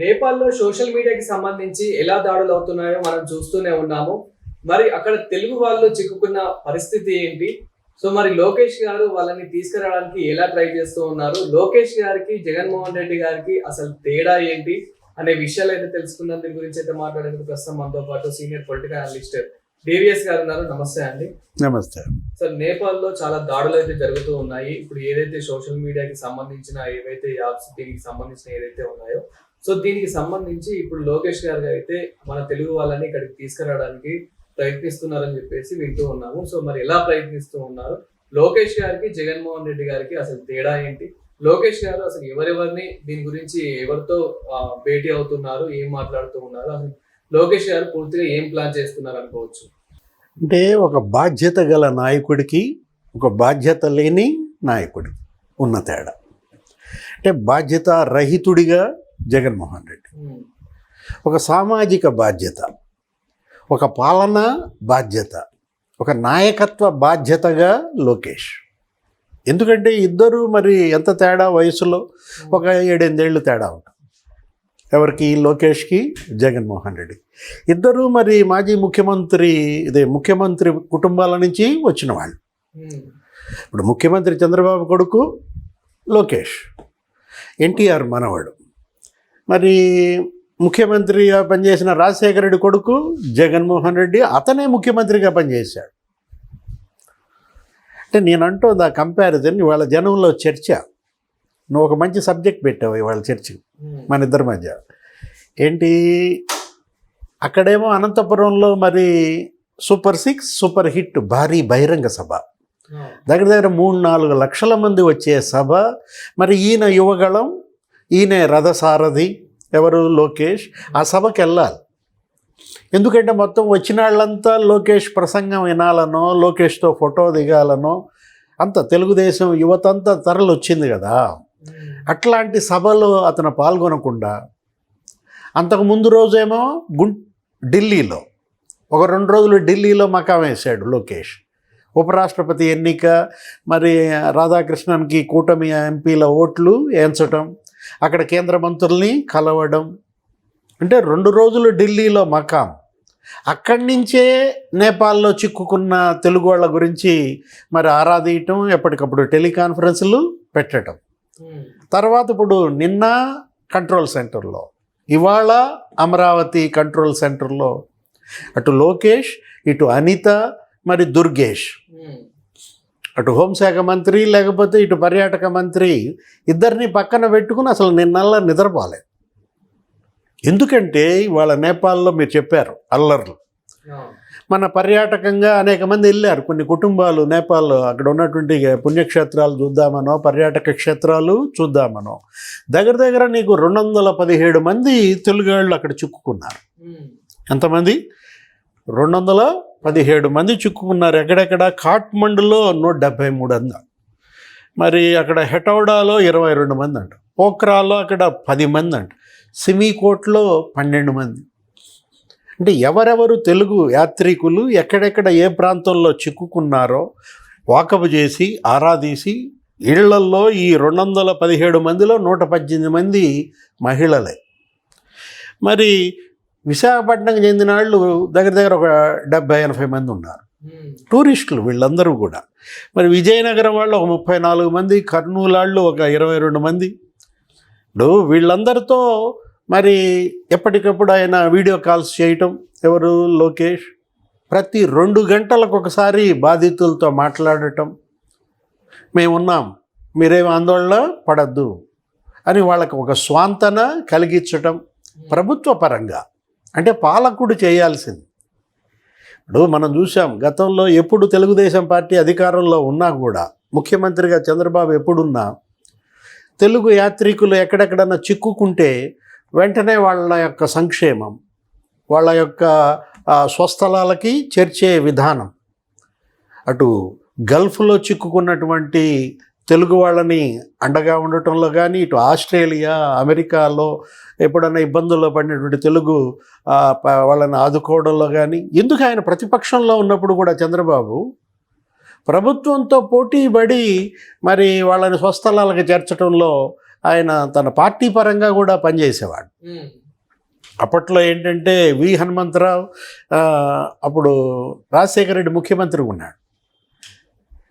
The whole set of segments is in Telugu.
నేపాల్లో సోషల్ మీడియాకి సంబంధించి ఎలా దాడులు అవుతున్నాయో మనం చూస్తూనే ఉన్నాము. మరి అక్కడ తెలుగు వాళ్ళు చిక్కుకున్న పరిస్థితి ఏంటి? సో మరి లోకేష్ గారు వాళ్ళని తీసుకురావడానికి ఎలా ట్రై చేస్తూ ఉన్నారు? లోకేష్ గారికి జగన్మోహన్ రెడ్డి గారికి అసలు తేడా ఏంటి? అనే విషయాలు అయితే తెలుసుకుందాం దీని గురించి అయితే మాట్లాడేందుకు ప్రస్తుతం మనతో పాటు సీనియర్ పొలిటికల్ అనలిస్ట్ డివిఎస్ గారు ఉన్నారు. నమస్తే అండి. నమస్తే. సార్ నేపాల్లో చాలా దాడులు అయితే జరుగుతూ ఉన్నాయి. ఇప్పుడు ఏదైతే సోషల్ మీడియాకి సంబంధించిన ఏవైతే యాప్స్ దీనికి సంబంధించిన ఏదైతే ఉన్నాయో సో దీనికి సంబంధించి ఇప్పుడు లోకేష్ గారు అయితే మన తెలుగు వాళ్ళని ఇక్కడికి తీసుకురావడానికి ప్రయత్నిస్తున్నారని చెప్పేసి వింటూ ఉన్నాము. సో మరి ఎలా ప్రయత్నిస్తూ ఉన్నారు? లోకేష్ గారికి జగన్మోహన్ రెడ్డి గారికి అసలు తేడా ఏంటి? లోకేష్ గారు అసలు ఎవరెవరిని దీని గురించి ఎవరితో భేటీ అవుతున్నారు ఏం మాట్లాడుతూ ఉన్నారు? అసలు లోకేష్ గారు పూర్తిగా ఏం ప్లాన్ చేస్తున్నారు అనుకోవచ్చు? అంటే ఒక బాధ్యత గల నాయకుడికి ఒక బాధ్యత లేని నాయకుడికి ఉన్న తేడా. అంటే బాధ్యత రహితుడిగా జగన్మోహన్ రెడ్డి. ఒక సామాజిక బాధ్యత ఒక పాలన బాధ్యత ఒక నాయకత్వ బాధ్యతగా లోకేష్. ఎందుకంటే ఇద్దరు మరి ఎంత తేడా వయసులో? ఒక ఏడెనిమిదేళ్ళు తేడా ఉంటుంది ఎవరికి? లోకేష్కి జగన్మోహన్ రెడ్డి. ఇద్దరు మరి మాజీ ముఖ్యమంత్రి ఇదే ముఖ్యమంత్రి కుటుంబాల నుంచి వచ్చిన వాళ్ళు. ఇప్పుడు ముఖ్యమంత్రి చంద్రబాబు కొడుకు లోకేష్. ఎన్టీఆర్ మనవాడు. మరి ముఖ్యమంత్రిగా పనిచేసిన రాజశేఖర రెడ్డి కొడుకు జగన్మోహన్ రెడ్డి అతనే ముఖ్యమంత్రిగా పనిచేశాడు. అంటే నేను అంటోంది ఆ కంపారిజన్ ఇవాళ జనంలో చర్చ. నువ్వు ఒక మంచి సబ్జెక్ట్ పెట్టావు ఇవాళ చర్చకి ఉమ్, మన ఇద్దరి మధ్య. ఏంటి? అక్కడేమో అనంతపురంలో మరి సూపర్ సిక్స్ సూపర్ హిట్ భారీ బహిరంగ సభ. దగ్గర దగ్గర మూడు నాలుగు లక్షల మంది వచ్చే సభ. మరి ఈయన యువగళం ఈయన రథసారథి ఎవరు? లోకేష్. ఆ సభకి వెళ్ళాలి. ఎందుకంటే మొత్తం వచ్చిన వాళ్ళంతా లోకేష్ ప్రసంగం వినాలనో లోకేష్తో ఫోటో దిగాలనో అంత తెలుగుదేశం యువతంతా తరలి వచ్చింది కదా. అట్లాంటి సభలో అతను పాల్గొనకుండా అంతకు ముందు రోజేమో గుం ఢిల్లీలో ఒక రెండు రోజులు ఢిల్లీలో మకాం వేశాడు లోకేష్. ఉపరాష్ట్రపతి ఎన్నిక మరి రాధాకృష్ణన్కి కూటమి ఎంపీల ఓట్లు ఎంచటం అక్కడ కేంద్ర మంత్రుల్ని కలవడం. అంటే రెండు రోజులు ఢిల్లీలో మకాం. అక్కడి నుంచే నేపాల్లో చిక్కుకున్న తెలుగు వాళ్ళ గురించి మరి ఆరాధీయటం ఎప్పటికప్పుడు టెలికాన్ఫరెన్సులు పెట్టడం. తర్వాత ఇప్పుడు నిన్న కంట్రోల్ సెంటర్లో ఇవాళ అమరావతి కంట్రోల్ సెంటర్లో అటు లోకేష్ ఇటు అనిత మరి దుర్గేష్. అటు హోంశాఖ మంత్రి లేకపోతే ఇటు పర్యాటక మంత్రి ఇద్దరిని పక్కన పెట్టుకుని అసలు నిన్నల్లా నిద్రపోలేదు. ఎందుకంటే ఇవాళ నేపాల్లో మీరు చెప్పారు అల్లర్లు. మన పర్యాటకంగా అనేక మంది వెళ్ళారు. కొన్ని కుటుంబాలు నేపాల్ అక్కడ ఉన్నటువంటి పుణ్యక్షేత్రాలు చూద్దామనో పర్యాటక క్షేత్రాలు చూద్దామనో దగ్గర దగ్గర నీకు రెండు వందల పదిహేడు మంది తెలుగాళ్ళు అక్కడ చిక్కుకున్నారు. ఎంతమంది? రెండు వందల పదిహేడు మంది చిక్కుకున్నారు. ఎక్కడెక్కడ? కాట్మండులో నూట డెబ్భై మూడు అంద. మరి అక్కడ హెటౌడాలో ఇరవై రెండు మంది అంట. పోక్రాలో అక్కడ పది మంది అంట. సిమీకోట్లో పన్నెండు మంది. అంటే ఎవరెవరు తెలుగు యాత్రికులు ఎక్కడెక్కడ ఏ ప్రాంతంలో చిక్కుకున్నారో వాకపు చేసి ఆరాధీసి ఇళ్ళల్లో ఈ రెండు వందల పదిహేడు మందిలో నూట పద్దెనిమిది మంది మహిళలే. మరి విశాఖపట్నంకి చెందిన వాళ్ళు దగ్గర దగ్గర ఒక డెబ్బై ఎనభై మంది ఉన్నారు. టూరిస్టులు వీళ్ళందరూ కూడా. మరి విజయనగరం వాళ్ళు ఒక ముప్పై నాలుగు మంది కర్నూలు వాళ్ళు ఒక ఇరవై రెండు మంది. ఇప్పుడు వీళ్ళందరితో మరి ఎప్పటికప్పుడు ఆయన వీడియో కాల్స్ చేయటం ఎవరు లోకేష్? ప్రతి రెండు గంటలకు ఒకసారి బాధితులతో మాట్లాడటం. మేమున్నాం మీరేం ఆందోళన పడద్దు అని వాళ్ళకు ఒక స్వాంతన కలిగించటం ప్రభుత్వ పరంగా. అంటే పాలకుడు చేయాల్సింది. ఇప్పుడు మనం చూసాం గతంలో ఎప్పుడు తెలుగుదేశం పార్టీ అధికారంలో ఉన్నా కూడా ముఖ్యమంత్రిగా చంద్రబాబు ఎప్పుడున్నా తెలుగు యాత్రికులు ఎక్కడెక్కడన్నా చిక్కుకుంటే వెంటనే వాళ్ళ యొక్క సంక్షేమం వాళ్ళ యొక్క స్వస్థలాలకి చేర్చే విధానం. అటు గల్ఫ్లో చిక్కుకున్నటువంటి తెలుగు వాళ్ళని అండగా ఉండటంలో కానీ ఇటు ఆస్ట్రేలియా అమెరికాలో ఎప్పుడన్నా ఇబ్బందుల్లో పడినటువంటి తెలుగు వాళ్ళని ఆదుకోవడంలో కానీ ఎందుకు ఆయన ప్రతిపక్షంలో ఉన్నప్పుడు కూడా చంద్రబాబు ప్రభుత్వంతో పోటీ పడి మరి వాళ్ళని స్వస్థలాలకు చేర్చడంలో ఆయన తన పార్టీ పరంగా కూడా పనిచేసేవాడు. అప్పట్లో ఏంటంటే వి హనుమంతరావు అప్పుడు రాజశేఖర రెడ్డి ముఖ్యమంత్రి ఉన్నాడు.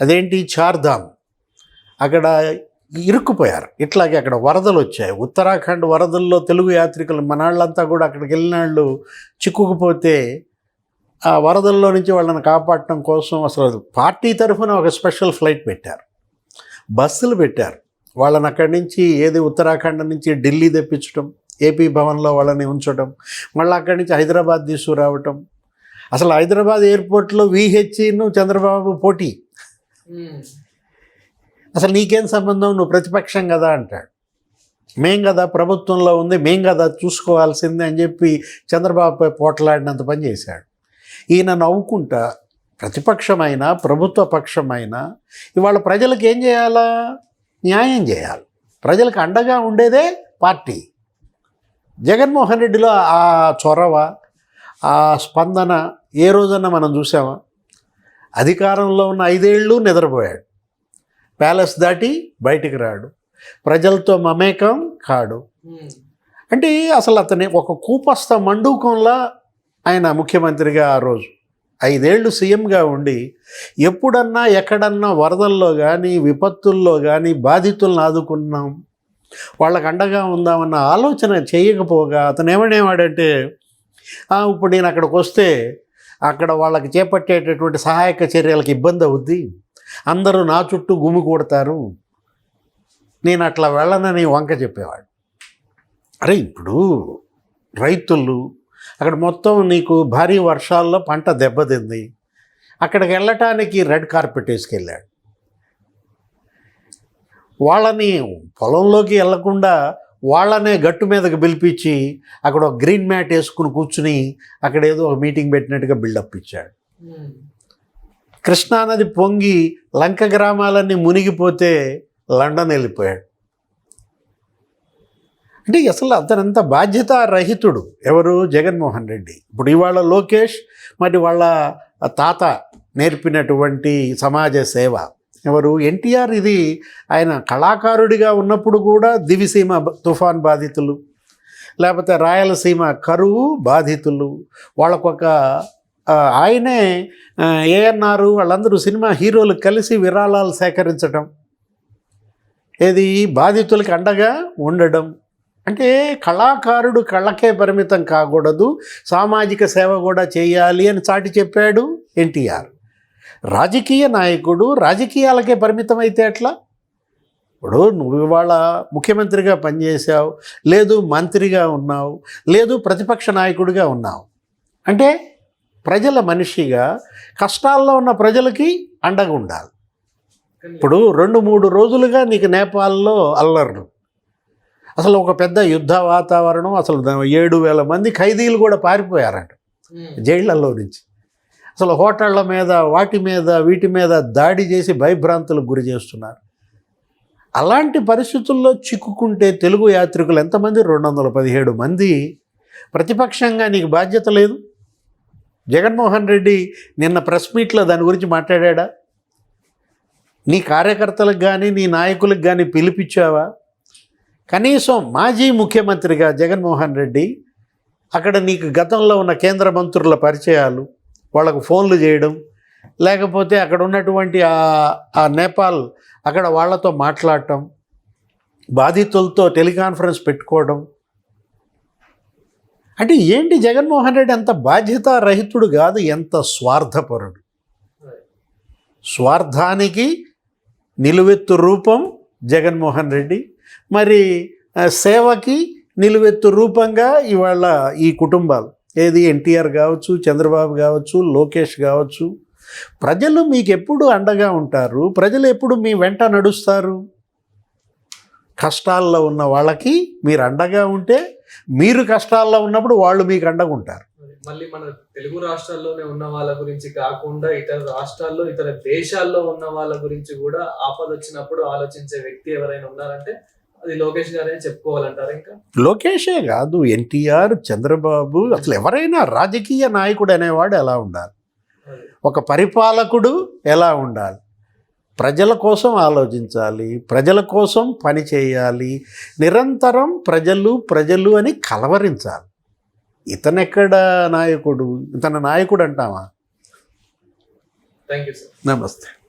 అదేంటి? చార్ధామ్. అక్కడ ఇరుక్కుపోయారు. ఇట్లాగే అక్కడ వరదలు వచ్చాయి. ఉత్తరాఖండ్ వరదల్లో తెలుగు యాత్రికులు మనాళ్ళంతా కూడా అక్కడికి వెళ్ళిన వాళ్ళు చిక్కుకుపోతే ఆ వరదల్లో నుంచి వాళ్ళని కాపాడటం కోసం అసలు పార్టీ తరఫున ఒక స్పెషల్ ఫ్లైట్ పెట్టారు. బస్సులు పెట్టారు. వాళ్ళని అక్కడి నుంచి ఏది ఉత్తరాఖండ్ నుంచి ఢిల్లీ తెప్పించడం ఏపీ భవన్లో వాళ్ళని ఉంచడం మళ్ళీ అక్కడి నుంచి హైదరాబాద్ తీసుకురావటం. అసలు హైదరాబాద్ ఎయిర్పోర్ట్లో విహెచ్ను చంద్రబాబు పోటీ. అసలు నీకేం సంబంధం? నువ్వు ప్రతిపక్షం కదా అంటాడు. మేం కదా ప్రభుత్వంలో ఉంది మేం కదా చూసుకోవాల్సింది అని చెప్పి చంద్రబాబుపై పోట్లాడినంత పని చేశాడు. ఈయన నవ్వుకుంటా ప్రతిపక్షమైన ప్రభుత్వ పక్షమైన ఇవాళ ప్రజలకు ఏం చేయాలా? న్యాయం చేయాలి. ప్రజలకు అండగా ఉండేదే పార్టీ. జగన్మోహన్ రెడ్డిలో ఆ చొరవ ఆ స్పందన ఏ రోజన్నా మనం చూసామా? అధికారంలో ఉన్న ఐదేళ్ళు నిద్రపోయాడు. ప్యాలెస్ దాటి బయటికి రాడు. ప్రజలతో మమేకం కాడు. అంటే అసలు అతని ఒక కూపస్థ మండూకంలా ఆయన ముఖ్యమంత్రిగా ఆ రోజు. ఐదేళ్ళు సీఎంగా ఉండి ఎప్పుడన్నా ఎక్కడన్నా వరదల్లో కానీ విపత్తుల్లో కానీ బాధితులను ఆదుకున్నాం. వాళ్ళకు అండగా ఉందామన్న ఆలోచన చేయకపోగా అతను ఏమనేవాడంటే ఇప్పుడు నేను అక్కడికి వస్తే అక్కడ వాళ్ళకి చేపట్టేటటువంటి సహాయక చర్యలకు ఇబ్బంది అవుద్ది. అందరూ నా చుట్టూ గుమి కొడతారు. నేను అట్లా వెళ్ళనని వంక చెప్పేవాడు. అరే ఇప్పుడు రైతులు అక్కడ మొత్తం నీకు భారీ వర్షాల్లో పంట దెబ్బతింది. అక్కడికి వెళ్ళటానికి రెడ్ కార్పెట్ వేసుకెళ్ళాడు. వాళ్ళని పొలంలోకి వెళ్ళకుండా వాళ్ళనే గట్టు మీదకి పిలిపించి అక్కడ ఒక గ్రీన్ మ్యాట్ వేసుకుని కూర్చుని అక్కడ ఏదో ఒక మీటింగ్ పెట్టినట్టుగా బిల్డప్ ఇచ్చాడు. కృష్ణానది పొంగి లంక గ్రామాలన్నీ మునిగిపోతే లండన్ వెళ్ళిపోయాడు. అంటే అసలు అతనంత బాధ్యతారహితుడు ఎవరు? జగన్మోహన్ రెడ్డి. ఇప్పుడు ఇవాళ లోకేష్ మరి వాళ్ళ తాత నేర్పినటువంటి సమాజ సేవ ఎవరు? ఎన్టీఆర్ ఇది ఆయన కళాకారుడిగా ఉన్నప్పుడు కూడా దివిసీమ తుఫాన్ బాధితులు లేకపోతే రాయలసీమ కరువు బాధితులు వాళ్ళకొక ఆయనే ఏఎన్ఆర్ వాళ్ళందరూ సినిమా హీరోలు కలిసి విరాళాలు సేకరించడం ఏది బాధితులకి అండగా ఉండడం. అంటే కళాకారుడు కళ్ళకే పరిమితం కాకూడదు సామాజిక సేవ కూడా చేయాలి అని చాటి చెప్పాడు ఎన్టీఆర్. రాజకీయ నాయకుడు రాజకీయాలకే పరిమితం అయితే ఎట్లా? ఇప్పుడు నువ్వు ఇవాళ ముఖ్యమంత్రిగా పనిచేసావు లేదు మంత్రిగా ఉన్నావు లేదు ప్రతిపక్ష నాయకుడిగా ఉన్నావు. అంటే ప్రజల మనిషిగా కష్టాల్లో ఉన్న ప్రజలకి అండగా ఉండాలి. ఇప్పుడు రెండు మూడు రోజులుగా నీకు నేపాల్లో అల్లర్లు. అసలు ఒక పెద్ద యుద్ధ వాతావరణం అసలు ఏడు వేల మంది ఖైదీలు కూడా పారిపోయారంట జైళ్ళలో నుంచి. అసలు హోటళ్ళ మీద వాటి మీద వీటి మీద దాడి చేసి భయభ్రాంతులకు గురి చేస్తున్నారు. అలాంటి పరిస్థితుల్లో చిక్కుకుంటే తెలుగు యాత్రికులు ఎంతమంది? రెండు వందల పదిహేడు మంది. ప్రతిపక్షంగా నీకు బాధ్యత లేదు. జగన్మోహన్ రెడ్డి నిన్న ప్రెస్ మీట్లో దాని గురించి మాట్లాడా నీ కార్యకర్తలకు కానీ నీ నాయకులకు కానీ పిలిపించావా? కనీసం మాజీ ముఖ్యమంత్రిగా జగన్మోహన్ రెడ్డి అక్కడ నీకు గతంలో ఉన్న కేంద్ర మంత్రుల పరిచయాలు వాళ్ళకు ఫోన్లు చేయడం లేకపోతే అక్కడ ఉన్నటువంటి ఆ ఆ నేపాల్ అక్కడ వాళ్ళతో మాట్లాడటం బాధితులతో టెలికాన్ఫరెన్స్ పెట్టుకోవడం అంటే ఏంటి జగన్మోహన్ రెడ్డి అంత బాధ్యతారహితుడు కాదు ఎంత స్వార్థపరుడు? స్వార్థానికి నిలువెత్తు రూపం జగన్మోహన్ రెడ్డి. మరి సేవకి నిలువెత్తు రూపంగా ఇవాళ ఈ కుటుంబాలు ఏది ఎన్టీఆర్ కావచ్చు చంద్రబాబు కావచ్చు లోకేష్ కావచ్చు ప్రజలు మీకు ఎప్పుడు అండగా ఉంటారు? ప్రజలు ఎప్పుడు మీ వెంట నడుస్తారు? కష్టాల్లో ఉన్న వాళ్ళకి మీరు అండగా ఉంటే మీరు కష్టాల్లో ఉన్నప్పుడు వాళ్ళు మీకు అండగా ఉంటారు మళ్ళీ మన తెలుగు రాష్ట్రాల్లోనే ఉన్న వాళ్ళ గురించి కాకుండా ఇతర రాష్ట్రాల్లో ఇతర దేశాల్లో ఉన్న వాళ్ళ గురించి కూడా ఆపద వచ్చినప్పుడు ఆలోచించే వ్యక్తి ఎవరైనా ఉన్నారంటే అది లోకేష్ గారే చెప్పుకోవాలంటారు ఇంకా? లోకేషే కాదు ఎన్టీఆర్ చంద్రబాబు అసలు ఎవరైనా రాజకీయ నాయకుడు అనేవాడు ఎలా ఉండాలి. ఒక పరిపాలకుడు ఎలా ఉండాలి? ప్రజల కోసం ఆలోచించాలి ప్రజల కోసం పని చేయాలి నిరంతరం ప్రజలు ప్రజలు అని కలవరించాలి. ఇతనెక్కడ నాయకుడు? ఇతను నాయకుడు అంటావా? థ్యాంక్ యూ సార్ నమస్తే.